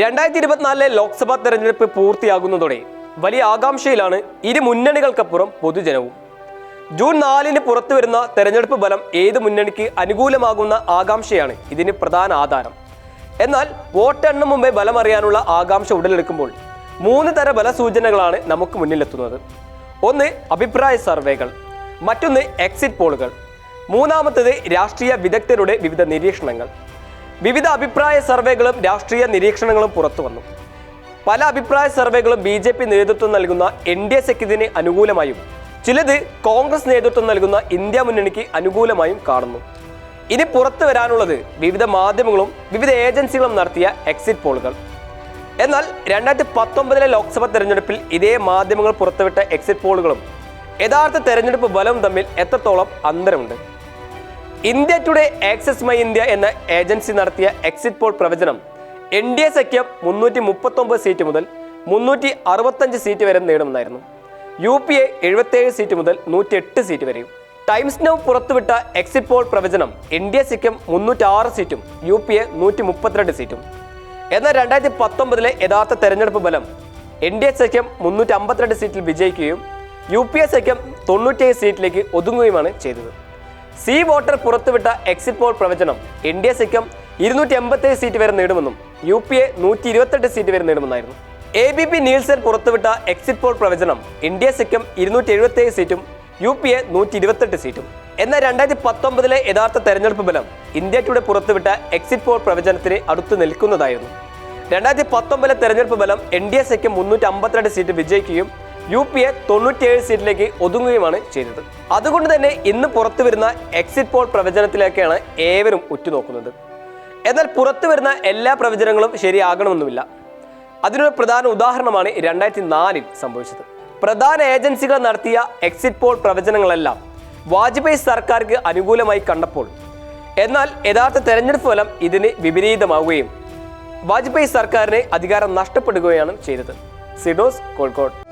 രണ്ടായിരത്തി ഇരുപത്തിനാലിലെ ലോക്സഭാ തെരഞ്ഞെടുപ്പ് പൂർത്തിയാകുന്നതോടെ വലിയ ആകാംക്ഷയിലാണ് ഇരു മുന്നണികൾക്കപ്പുറം പൊതുജനവും. ജൂൺ നാലിന് പുറത്തു വരുന്ന തെരഞ്ഞെടുപ്പ് ഫലം ഏത് മുന്നണിക്ക് അനുകൂലമാകുന്ന ആകാംക്ഷയാണ് ഇതിന് പ്രധാന ആധാരം. എന്നാൽ വോട്ടെണ്ണം മുമ്പേ ബലമറിയാനുള്ള ആകാംക്ഷ ഉടലെടുക്കുമ്പോൾ മൂന്ന് തര ബലസൂചനകളാണ് നമുക്ക് മുന്നിലെത്തുന്നത്. ഒന്ന് അഭിപ്രായ സർവേകൾ. മറ്റൊന്ന് എക്സിറ്റ് പോളുകൾ. മൂന്നാമത്തത് രാഷ്ട്രീയ വിദഗ്ധരുടെ വിവിധ നിരീക്ഷണങ്ങൾ. വിവിധ അഭിപ്രായ സർവേകളും രാഷ്ട്രീയ നിരീക്ഷണങ്ങളും പുറത്തു വന്നു. പല അഭിപ്രായ സർവേകളും ബി ജെ പി നേതൃത്വം നൽകുന്ന എൻ ഡി എ സഖ്യത്തിന് അനുകൂലമായും ചിലത് കോൺഗ്രസ് നേതൃത്വം നൽകുന്ന ഇന്ത്യ മുന്നണിക്ക് അനുകൂലമായും കാണുന്നു. ഇനി പുറത്തു വരാനുള്ളത് വിവിധ മാധ്യമങ്ങളും വിവിധ ഏജൻസികളും നടത്തിയ എക്സിറ്റ് പോളുകൾ. എന്നാൽ രണ്ടായിരത്തി പത്തൊമ്പതിലെ ലോക്സഭാ തെരഞ്ഞെടുപ്പിൽ ഇതേ മാധ്യമങ്ങൾ പുറത്തുവിട്ട എക്സിറ്റ് പോളുകളും യഥാർത്ഥ തെരഞ്ഞെടുപ്പ് ബലം തമ്മിൽ എത്രത്തോളം അന്തരമുണ്ട്? India Today Axis My India എന്ന ഏജൻസി നടത്തിയ എക്സിറ്റ് പോൾ പ്രവചനം എൻ ഡി എ സഖ്യം മുന്നൂറ്റി മുപ്പത്തൊമ്പത് സീറ്റ് മുതൽ മുന്നൂറ്റി അറുപത്തഞ്ച് സീറ്റ് വരെ നേടുമെന്നായിരുന്നു. യു പി എ എഴുപത്തേഴ് സീറ്റ് മുതൽ നൂറ്റി എട്ട് സീറ്റ് വരെയും. ടൈംസ് നൗ പുറത്തുവിട്ട എക്സിറ്റ് പോൾ പ്രവചനം എൻ ഡി എ സഖ്യം മുന്നൂറ്റി ആറ് സീറ്റും യു പി എ നൂറ്റി മുപ്പത്തിരണ്ട് സീറ്റും എന്നാൽ രണ്ടായിരത്തി പത്തൊമ്പതിലെ യഥാർത്ഥ തെരഞ്ഞെടുപ്പ് ഫലം എൻ ഡി എ സഖ്യം മുന്നൂറ്റി അമ്പത്തിരണ്ട് സീറ്റിൽ വിജയിക്കുകയും യു പി എ സഖ്യം തൊണ്ണൂറ്റേഴ് സീറ്റിലേക്ക് ഒതുങ്ങുകയുമാണ് ചെയ്തത്. സി വോട്ടർ പുറത്തുവിട്ട എക്സിറ്റ് പോൾ പ്രവചനം എൻ ഡി എ സിക്കം ഇരുന്നൂറ്റി എൺപത്തേഴ് സീറ്റ് വരെ നേടുമെന്നും യു പി എ നൂറ്റി ഇരുപത്തെട്ട് സീറ്റ് വരെ നേടുമെന്നായിരുന്നു. എ ബി പി നീൽസൺ പുറത്തുവിട്ട എക്സിറ്റ് പോൾ പ്രവചനം എൻ ഡി എ സിക്കം ഇരുന്നൂറ്റി എഴുപത്തേഴ് സീറ്റും യു പി എ നൂറ്റി ഇരുപത്തെട്ട് സീറ്റും എന്നാൽ രണ്ടായിരത്തി പത്തൊമ്പതിലെ യഥാർത്ഥ തെരഞ്ഞെടുപ്പ് ഫലം ഇന്ത്യ ടുഡേ പുറത്തുവിട്ട എക്സിറ്റ് പോൾ പ്രവചനത്തിന് അടുത്ത് നിൽക്കുന്നതായിരുന്നു. രണ്ടായിരത്തി പത്തൊമ്പതിലെ തെരഞ്ഞെടുപ്പ് ഫലം എൻ ഡി എ സഖ്യം മുന്നൂറ്റി അമ്പത്തിരണ്ട് സീറ്റ് വിജയിക്കുകയും യു പി എ തൊണ്ണൂറ്റിയേഴ് സീറ്റിലേക്ക് ഒതുങ്ങുകയുമാണ് ചെയ്തത്. അതുകൊണ്ട് തന്നെ ഇന്ന് പുറത്തു വരുന്ന എക്സിറ്റ് പോൾ പ്രവചനത്തിലേക്കാണ് ഏവരും ഉറ്റുനോക്കുന്നത്. എന്നാൽ പുറത്തു വരുന്ന എല്ലാ പ്രവചനങ്ങളും ശരിയാകണമെന്നുമില്ല. അതിനൊരു പ്രധാന ഉദാഹരണമാണ് രണ്ടായിരത്തി നാലിൽ സംഭവിച്ചത്. പ്രധാന ഏജൻസികൾ നടത്തിയ എക്സിറ്റ് പോൾ പ്രവചനങ്ങളെല്ലാം വാജ്പേയി സർക്കാർക്ക് അനുകൂലമായി കണ്ടപ്പോൾ എന്നാൽ യഥാർത്ഥ തെരഞ്ഞെടുപ്പ് ഫലം ഇതിന് വിപരീതമാവുകയും വാജ്പേയി സർക്കാരിന് അധികാരം നഷ്ടപ്പെടുകയാണ് ചെയ്തത്. സിഡോസ് കോഴിക്കോട്.